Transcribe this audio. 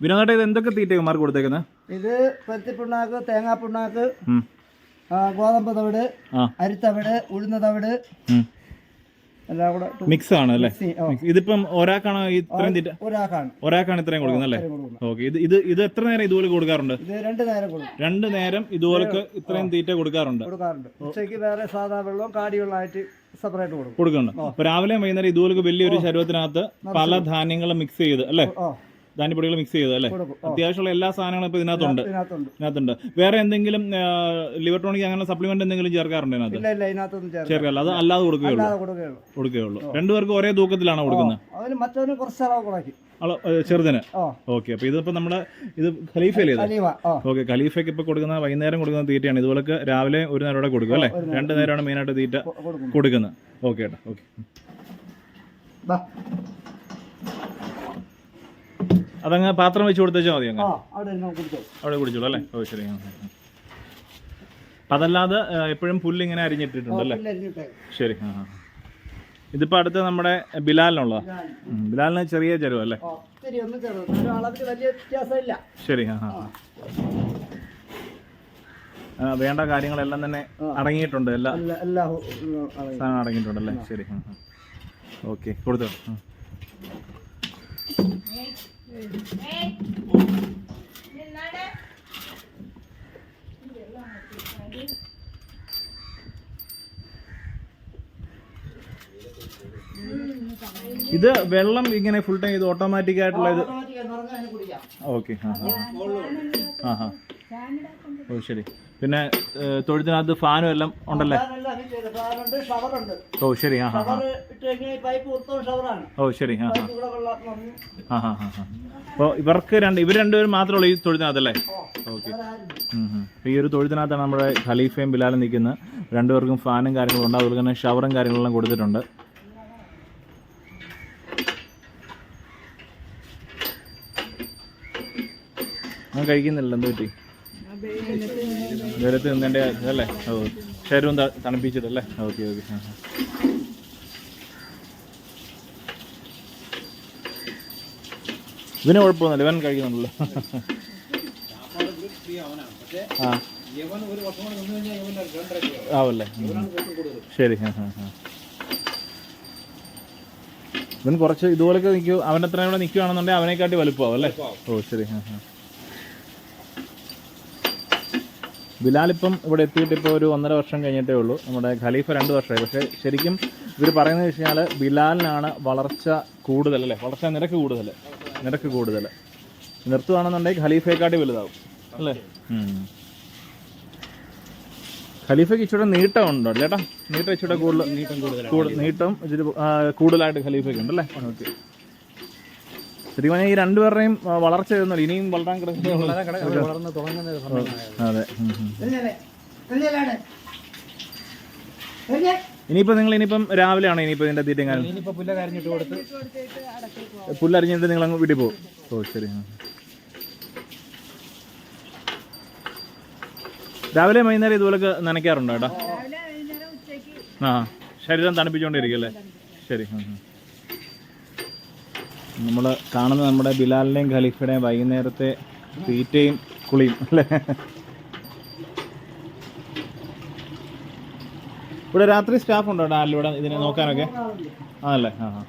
വിനോദേട്ടാ ഇത് എന്തൊക്കെ തീറ്റ മാർക്ക് കൊടുത്തേക്കുന്നത് ഇത് പരുത്തി പിണ്ണാക്ക് തേങ്ങാ പിണ്ണാക്ക് ഉം. ആ, ഗോതമ്പ് തവിട് അരിത്തവിട് ഉഴുന്ന തവിട്. എല്ലാം കൂടെ മിക്സ് ആണ് അല്ലേ. ഇതിപ്പം ഒരാൾക്കാണോ ഇത്രയും തീറ്റ ഒരാൾക്കാണ്. ഒരാൾക്കാണ് ഇത്രയും കൊടുക്കുന്നത് അല്ലേ? ഓക്കെ. ഇത് ഇത് ഇത് എത്ര നേരം ഇതുപോലെ കൊടുക്കാറുണ്ട്? രണ്ട് നേരം കൊടുക്കും. രണ്ട് നേരം ഇതുപോലെ ഇത്രയും തീറ്റ കൊടുക്കാറുണ്ട്. ഉച്ചയ്ക്ക് വേറെ സാധാ വെള്ളവും കാടിവെള്ളമായിട്ട് സെപ്പറേറ്റ് കൊടുക്കും. കൊടുക്കുന്നുണ്ട്. രാവിലെയും രാവിലെ വൈകുന്നേരം ഇതുപോലെ വലിയൊരു ശരീരത്തിനകത്ത് പല ധാന്യങ്ങളും മിക്സ് ചെയ്ത് അല്ലേ? ധാന്യപ്പൊടികൾ മിക്സ് ചെയ്തത് അല്ലേ? അത്യാവശ്യമുള്ള എല്ലാ സാധനങ്ങളും ഇപ്പൊ ഇതിനകത്തുണ്ട്. ഇതിനകത്തുണ്ട്. വേറെ എന്തെങ്കിലും ലിവർട്രോണിക് അങ്ങനെ സപ്ലിമെന്റ് എന്തെങ്കിലും ചേർക്കാറുണ്ട് ഇതിനകത്ത്? ചേർക്കാറില്ല. അത് അല്ലാതെ കൊടുക്കുകയുള്ളൂ. കൊടുക്കുകയുള്ളൂ. രണ്ടുപേർക്കും ഒരേ തൂക്കത്തിലാണോ കൊടുക്കുന്നത്? ചെറുതിന്? ഓക്കെ അപ്പൊ ഇതിപ്പോ നമ്മുടെ ഇത് ഖലീഫയിലേ ഓക്കെ ഖലീഫയ്ക്ക് ഇപ്പൊ കൊടുക്കുന്ന വൈകുന്നേരം കൊടുക്കുന്ന തീറ്റയാണ്. ഇതുപോലെ രാവിലെ ഒരു നേരം കൂടെ കൊടുക്കും അല്ലേ? രണ്ട് നേരമാണ് മെയിനായിട്ട് തീറ്റ കൊടുക്കുന്നത്. ഓക്കെ ഏട്ടാ. ഓക്കെ. അതങ്ങ് പാത്രം വെച്ച് കൊടുത്തേച്ചാൽ മതി അങ്ങ്. ആ അവിടെ ഇരുന്ന് കുടിച്ചോ അവിടെ കുടിച്ചോളൂ അല്ലേ? ഓ ശരി. ആ, ആ, ആ. അതല്ലാതെ എപ്പോഴും പുല്ല് ഇങ്ങനെ അരിഞ്ഞിട്ടിട്ടുണ്ട് അല്ലേ? പുല്ല് അരിഞ്ഞിട്ടേ ശരി ആ ആ. ഇതിപ്പോ അടുത്ത് നമ്മുടെ ബിലാലിനുള്ളതാ ഉം, ബിലാലിന് ചെറിയ ചെരുവ അല്ലേ? ഓ ഇത്തിരി ഒന്ന് ചെറുത്. എന്നാലും അളവിൽ വലിയ വ്യത്യാസമില്ല. ശരി ആ ആ ആ, വേണ്ട കാര്യങ്ങളെല്ലാം തന്നെ അടങ്ങിയിട്ടുണ്ട്. എല്ലാം ഉം. സാധനം അടങ്ങിയിട്ടുണ്ടല്ലേ ശരി ഓക്കെ കൊടുത്തോ. ഇത് വെള്ളം ഇങ്ങനെ ഫുൾ ടൈം ഇത് ഓട്ടോമാറ്റിക് ആയിട്ടുള്ള ഇത് ഓക്കെ ആ ആ ആ ഓ ശരി. പിന്നെ തൊഴുത്തിനകത്ത് ഫാനും എല്ലാം ഉണ്ടല്ലേ? ഓ ശരി. ആ ഓ ശരി. ആ ആ. അപ്പോൾ ഇവർക്ക് രണ്ട് ഇവർ രണ്ടുപേരും മാത്രമേ ഉള്ളൂ ഈ തൊഴുത്തിനകത്തല്ലേ? ഓക്കെ. ഈ ഒരു തൊഴുത്തിനകത്താണ് നമ്മുടെ ഖലീഫയും ബിലാലും നിൽക്കുന്നത്. രണ്ടുപേർക്കും ഫാനും കാര്യങ്ങളും ഉണ്ട്. അതുപോലെ തന്നെ ഷവറും കാര്യങ്ങളെല്ലാം കൊടുത്തിട്ടുണ്ട്. ഞാൻ കഴിക്കുന്നില്ല എന്ത് പറ്റി? വെയിലത്ത് നിന്നേന്റെ അല്ലേ ഓ ശരീരം തണുപ്പിച്ചതല്ലേ? Okay okay. ആ കുഴപ്പമൊന്നുമില്ല. ഇവൻ കഴിക്കുന്നുണ്ടല്ലോ. ആവല്ലേ. ശരി. ഇവൻ കുറച്ച് ഇതുപോലൊക്കെ നിൽക്കൂ അവൻ എത്ര നിൽക്കുകയാണെന്നുണ്ടെങ്കിൽ അവനെക്കാട്ടി വലുപ്പമാവും അല്ലേ? ഓ ശരി. ആ ആ. ബിലാൽ ഇപ്പം ഇവിടെ എത്തിയിട്ട് ഇപ്പോൾ ഒരു ഒന്നര വർഷം കഴിഞ്ഞിട്ടേ ഉള്ളൂ. നമ്മുടെ ഖലീഫ രണ്ട് വർഷമായി. പക്ഷേ ശരിക്കും ഇവർ പറയുന്നത് വെച്ച് കഴിഞ്ഞാൽ ബിലാലിനാണ് വളർച്ച കൂടുതൽ അല്ലേ? വളർച്ച നിരക്ക് കൂടുതൽ. നിരക്ക് കൂടുതൽ. നിർത്തുകയാണെന്നുണ്ടെങ്കിൽ ഖലീഫയെക്കാട്ടി വലുതാവും. അല്ലേ. ഖലീഫയ്ക്ക് ഇച്ചിരി നീട്ടം ഉണ്ടോ ചേട്ടാ നീട്ടം ഇച്ചിരി കൂടുതൽ നീട്ടം കൂടുതൽ നീട്ടം ഇച്ചിരി കൂടുതലായിട്ട് ഖലീഫയ്ക്ക് ഉണ്ടല്ലേ ഓക്കെ. ശരിക്കും ഈ രണ്ടുപേരുടെയും വളർച്ച ഇതൊന്നുമില്ല. ഇനിയും വളരാൻ കിടക്കുന്ന വളർന്ന് തുടങ്ങുന്ന അതെ. ഇനിയിപ്പോൾ നിങ്ങൾ ഇനിയിപ്പം രാവിലെ ആണോ ഇനിയിപ്പോ ഇതിന്റെ തീറ്റ കാര്യം ഇനിയിപ്പോ പുല്ല കരിഞ്ഞിട്ട് കൊടുത്ത് പുല്ലറിഞ്ഞിട്ട് നിങ്ങൾ അങ്ങ് വീട്ടിൽ പോകും. ഓ ശരി. രാവിലെ വൈകുന്നേരം ഇതുപോലെ നനയ്ക്കാറുണ്ടോ ഏട്ടാ? ആ ശരീരം തണുപ്പിച്ചുകൊണ്ടിരിക്കും അല്ലേ? ശരി. നമ്മൾ കാണുന്ന നമ്മുടെ ബിലാലിന്റെയും ഖലീഫയുടെയും വൈകുന്നേരത്തെ തീറ്റയും കുളിയും അല്ലേ? ഇവിടെ രാത്രി സ്റ്റാഫ് ഉണ്ടോ ഡാലിവിടെ ഇതിനെ നോക്കാനൊക്കെ? ആണല്ലേ? ആ ആ.